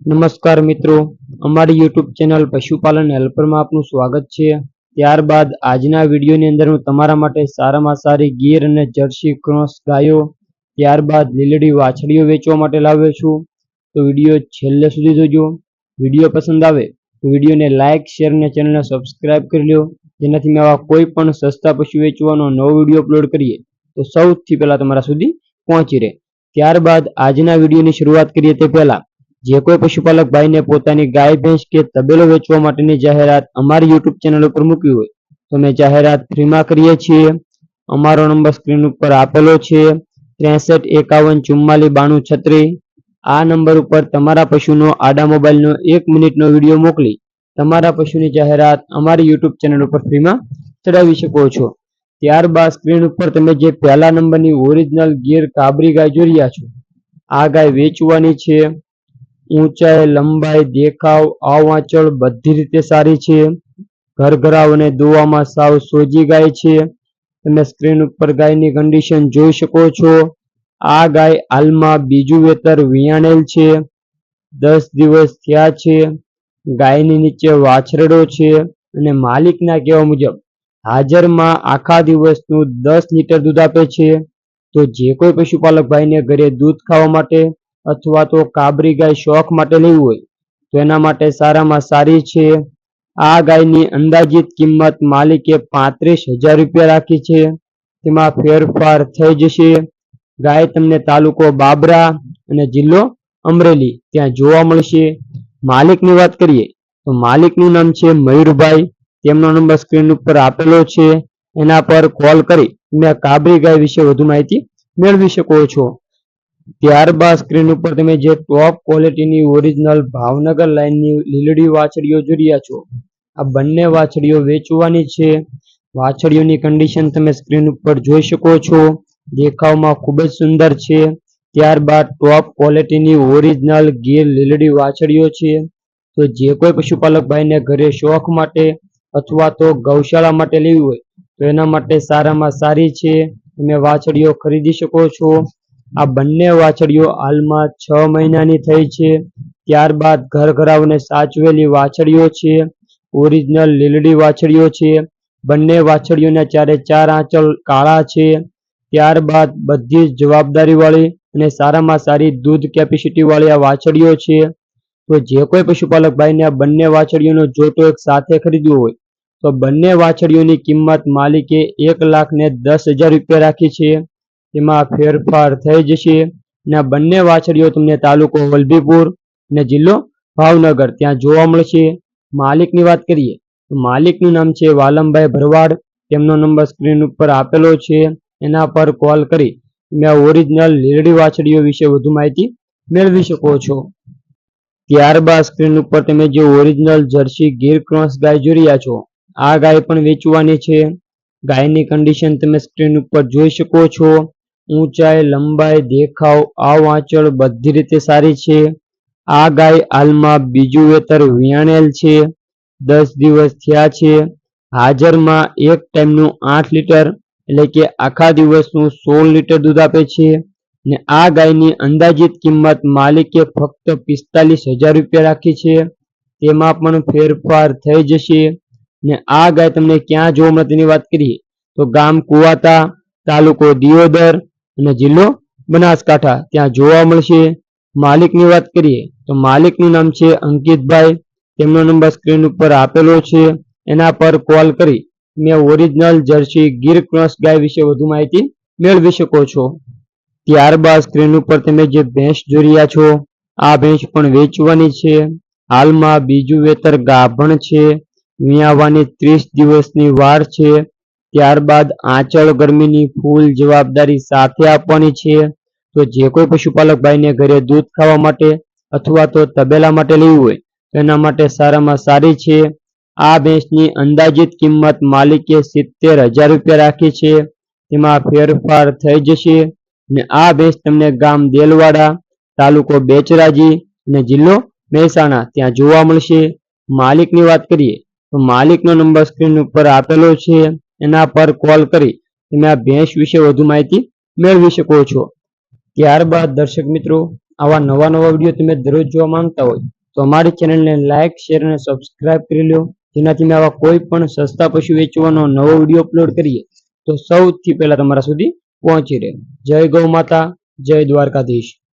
નમસ્કાર મિત્રો, અમારી યુટ્યુબ ચેનલ પશુપાલન હેલ્પરમાં આપનું સ્વાગત છે. ત્યારબાદ આજના વિડીયોની અંદર હું તમારા માટે સારામાં સારી ગીર અને જર્સી ક્રોસ ગાયો, ત્યારબાદ લીલડી વાછડીઓ વેચવા માટે લાવ્યો છું. તો વીડિયો છેલ્લે સુધી જોજો. વીડિયો પસંદ આવે તો વિડીયોને લાઇક, શેર અને ચેનલને સબસ્ક્રાઇબ કરી લો જેનાથી મેં આવા કોઈ પણ સસ્તા પશુ વેચવાનો નવો વીડિયો અપલોડ કરીએ, તો સૌથી પહેલાં તમારા સુધી પહોંચી રહે. ત્યારબાદ આજના વિડીયોની શરૂઆત કરીએ તે પહેલા જે કોઈ પશુપાલક ભાઈને પોતાની ગાય, ભેંસ કે તબેલો વેચવા માટેની જાહેરાત અમારી યુટ્યુબ ચેનલ ઉપર મૂકવી હોય, તો અમે જાહેરાત ફ્રીમાં કરીએ છીએ. અમારો નંબર સ્ક્રીન ઉપર આપેલો છે, ત્રેસઠ એકાવન ચુમ્માલીસ બાણું છત્રીસ. આ નંબર ઉપર તમારા પશુનો આડા મોબાઈલનો એક મિનિટનો વીડિયો મોકલી તમારા પશુની જાહેરાત અમારી યુટ્યુબ ચેનલ ઉપર ફ્રીમાં ચડાવી શકો છો. ત્યારબાદ સ્ક્રીન ઉપર તમે જે પહેલા નંબરની ઓરિજિનલ ગીર કાબરી ગાય જોઈ રહ્યા છો, આ ગાય વેચવાની છે. ઊંચાઈ, લંબાઈ, દેખાવ, આવાંચળ બધી રીતે સારી છે. ઘરઘરાવ અને દોવામાં સાવ સોજી ગાય છે. તમે સ્ક્રીન ઉપર ગાયની કન્ડિશન જોઈ શકો છો. આ ગાય હાલમાં બીજું વેતર વિયાણેલ છે. દસ દિવસ થયા છે. ગાયની નીચે વાછરડો છે અને માલિકના કહેવા મુજબ હાજરમાં આખા દિવસનું દસ લીટર દૂધ આપે છે. તો જે કોઈ પશુપાલક ભાઈને ઘરે દૂધ ખાવા માટે અથવા તો કાબરી ગાય શોખ માટે લેવી હોય, તો એના માટે સારામાં સારી છે. આ ગાયની અંદાજિત કિંમત માલિકે પાંત્રીસ હજાર રૂપિયા રાખી છે. તેમાં ફેરફાર થઈ જશે. ગાય તમને તાલુકો બાબરા અને જિલ્લો અમરેલી ત્યાં જોવા મળશે. માલિકની વાત કરીએ, તો માલિકનું નામ છે મયુરભાઈ. તેમનો નંબર સ્ક્રીન ઉપર આપેલો છે. એના પર કોલ કરી તમે કાબરી ગાય વિશે વધુ માહિતી મેળવી શકો છો. ત્યારબાદ સ્ક્રીન ઉપર તમે જે ટોપ ક્વોલિટીની ઓરિજિનલ ભાવનગર લાઇનની લીલડી વાછડીઓ જોઈ રહ્યા છો, આ બંને વાછડીઓ વેચવાની છે. વાછડીઓની કન્ડિશન તમે સ્ક્રીન ઉપર જોઈ શકો છો. દેખાવમાં ખૂબ જ સુંદર છે. ત્યારબાદ ટોપ ક્વોલિટીની ઓરિજિનલ ગીર લીલડી વાછડીઓ છે. તો જે કોઈ પશુપાલક ભાઈને ઘરે શોખ માટે અથવા તો ગૌશાળા માટે લેવી હોય, તો એના માટે સારામાં સારી છે. તમે વાછડીઓ ખરીદી શકો છો. આ બંને વાછડીઓ હાલમાં છ મહિનાની થઈ છે. ત્યારબાદ ઘર ઘરાવને સાચવેલી વાછડીઓ છે. ઓરિજિનલ લીલડી વાછડીઓ છે. બંને વાછડીઓના ચારે ચાર આંચળ કાળા છે. ત્યારબાદ બધી જ જવાબદારી વાળી અને સારામાં સારી દૂધ કેપેસિટી વાળી આ વાછડીઓ છે. તો જે કોઈ પશુપાલક ભાઈને આ બંને વાછડીઓનો જોટો એક સાથે ખરીદવો હોય, તો બંને વાછડીઓની કિંમત માલિકે એક લાખ ને દસ હજાર રૂપિયા રાખી છે. તેમાં ફેરફાર થઈ જશે. અને બંને વાછડીઓ તમને તાલુકો વલભીપુર અને જિલ્લો ભાવનગર ત્યાં જોવા મળશે. માલિકની વાત કરીએ તો માલિકનું નામ છે વાલમભાઈ ભરવાડ. તેમનો નંબર સ્ક્રીન ઉપર આપેલો છે. એના પર કોલ કરી તમે ઓરિજિનલ લીલડી વાછડીઓ વિશે વધુ માહિતી મેળવી શકો છો. ત્યારબાદ સ્ક્રીન ઉપર તમે જે ઓરિજિનલ જર્સી ગીર ક્રોસ ગાય જોઈ રહ્યા છો, આ ગાય પણ વેચવાની છે. ગાયની કન્ડિશન તમે સ્ક્રીન ઉપર જોઈ શકો છો. ઊંચાઈ, લંબાઈ, દેખાવ આ વાંચળ બધી રીતે સારી છે. આ ગાય હાલમાં બીજું વેતર વિયાણેલ છે. દસ દિવસ થયા છે. હાજરમાં એક ટાઈમનું આઠ લીટર એટલે કે આખા દિવસનું સોળ લીટર દૂધ આપે છે ને આ ગાયની અંદાજિત કિંમત માલિકે ફક્ત પિસ્તાલીસ હજાર રૂપિયા રાખી છે. તેમાં પણ ફેરફાર થઈ જશે. ને આ ગાય તમને ક્યાં જોવા મળે તેની વાત કરીએ તો ગામ કુવાતા તાલુકો દિયોદર. અને જિલ્લો બનાસકાંઠા. ત્યાં જોવા મળશે માલિકની વાત કરીએ તો માલિકનું નામ છે અંકિતભાઈ. તેમનો નંબર સ્ક્રીન ઉપર આપેલો છે. એના પર કોલ કરી તમે ઓરિજિનલ જર્સી ગીર ક્રોસ ગાય વિશે વધુ માહિતી મેળવી શકો છો. ત્યારબાદ સ્ક્રીન ઉપર તમે જે ભેંસ જોઈ રહ્યા છો, આ ભેંસ પણ વેચવાની છે. હાલમાં બીજું વેતર ગાભણ છે. વિયાવાની ત્રીસ દિવસની વાર છે. ત્યારબાદ આંચળ ગરમીની ફૂલ જવાબદારી સાથે આપવાની છે. તો જે કોઈ પશુપાલક ભાઈને ઘરે દૂધ ખાવા માટે અથવા તો તબેલા માટે લેવું હોય, તો એના માટે સારામાં સારી છે. આ ભેંસની અંદાજિત કિંમત માલિકે સિત્તેર હજાર રૂપિયા રાખી છે. તેમાં ફેરફાર થઈ જશે અને આ ભેંસ તમને ગામ દેલવાડા, તાલુકો બેચરાજી અને જિલ્લો મહેસાણા ત્યાં જોવા મળશે. માલિકની વાત કરીએ, તો માલિકનો નંબર સ્ક્રીન ઉપર આપેલો છે. એના પર કોલ કરી તમે આ ભેંસ વિશે વધુ માહિતી મેળવી શકો છો. ત્યારબાદ દર્શક મિત્રો, આવા નવા નવા વીડિયો તમે દરરોજ જોવા માંગતા હોય તો અમારી ચેનલને લાઇક શેર અને સબસ્ક્રાઇબ કરી લો. જેનાથી અમે આવા કોઈ પણ સસ્તા પશુ વેચવાનો નવો વીડિયો અપલોડ કરીએ તો સૌથી પહેલા તમારા સુધી પહોંચી રહે. જય ગૌ માતા, જય દ્વારકાધીશ.